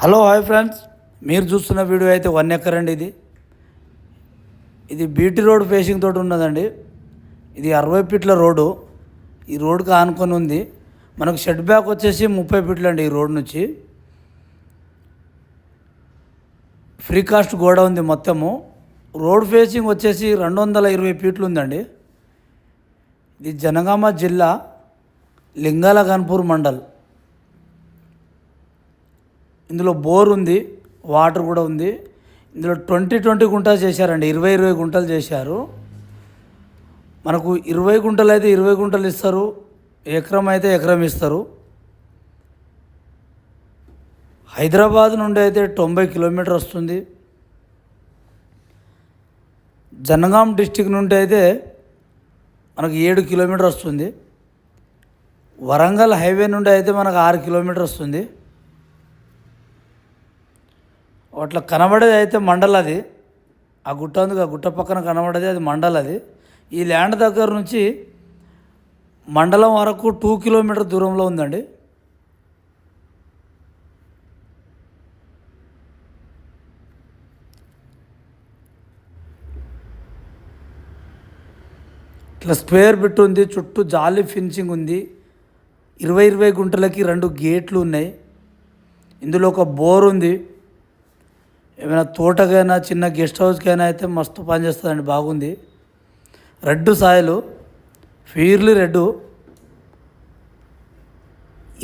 Hello hi friends. మీరు చూస్తున్న video అయితే వన్ ఎకర్ అండి ఇది. ఇది బీటీ రోడ్ ఫేసింగ్ తోటి ఉన్నదండి. ఇది అరవై ఫీట్ల రోడ్డు. ఈ రోడ్డుకి ఆనుకొని ఉంది. మనకు షెడ్ బ్యాక్ వచ్చేసి ముప్పై ఫీట్లు అండి ఈ రోడ్ నుంచి. ఫ్రీ కాస్ట్ గోడ ఉంది మొత్తము. రోడ్ ఫేసింగ్ వచ్చేసి రెండు వందల ఇరవై ఫీట్లు ఉందండి. ఇది జనగామ జిల్లా లింగాల గన్పూర్ మండల్. ఇందులో బోర్ ఉంది వాటర్ కూడా ఉంది. ఇందులో ట్వంటీ ట్వంటీ గుంటలు చేశారండి ఇరవై ఇరవై గుంటలు చేశారు. మనకు ఇరవై గుంటలు అయితే ఇరవై గుంటలు ఇస్తారు ఎకరం అయితే ఎకరం ఇస్తారు. హైదరాబాద్ నుండి అయితే తొంభై కిలోమీటర్ వస్తుంది. జనగాం డిస్టిక్ నుండి అయితే మనకు ఏడు కిలోమీటర్ వస్తుంది. వరంగల్ హైవే నుండి అయితే మనకు ఆరు కిలోమీటర్ వస్తుంది. అట్లా కనబడేది అయితే మండల్ అది. ఆ గుట్ట ఉంది ఆ గుట్ట పక్కన కనబడేది అది మండల్ అది. ఈ ల్యాండ్ దగ్గర నుంచి మండలం వరకు టూ కిలోమీటర్ దూరంలో ఉందండి. ఇట్లా స్క్వేర్ బిట్ ఉంది చుట్టూ జాలీ ఫినిషింగ్ ఉంది. ఇరవై ఇరవై గుంటలకి రెండు గేట్లు ఉన్నాయి. ఇందులో ఒక బోర్ ఉంది. ఏమైనా తోటకైనా చిన్న గెస్ట్ హౌస్కైనా అయితే మస్తు పనిచేస్తుందండి బాగుంది. రెడ్ సాయిలు ఫీర్లీ రెడ్డు.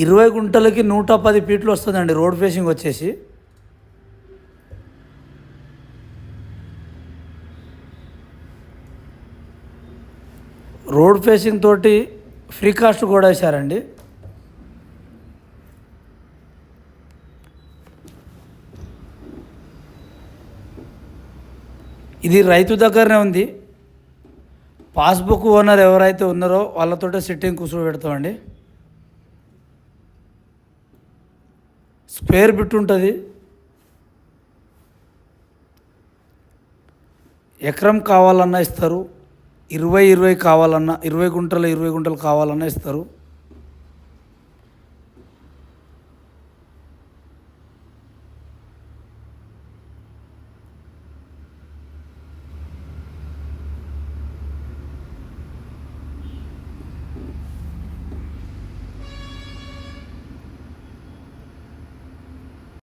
ఇరవై గుంటలకి నూట పది ఫీట్లు వస్తుందండి రోడ్ ఫేసింగ్ వచ్చేసి. రోడ్ ఫేసింగ్ తోటి ఫ్రీ కాస్ట్ కూడా వేశారండి. ఇది రైతు దగ్గరనే ఉంది. పాస్బుక్ ఓనర్ ఎవరైతే ఉన్నారో వాళ్ళతోటే సిట్టింగ్ కూర్చోబెడతామండి స్పేర్ బిట్ ఉంటుంది. ఎకరం కావాలన్నా ఇస్తారు. ఇరవై ఇరవై కావాలన్నా ఇరవై గుంటలు ఇరవై గుంటలు కావాలన్నా ఇస్తారు.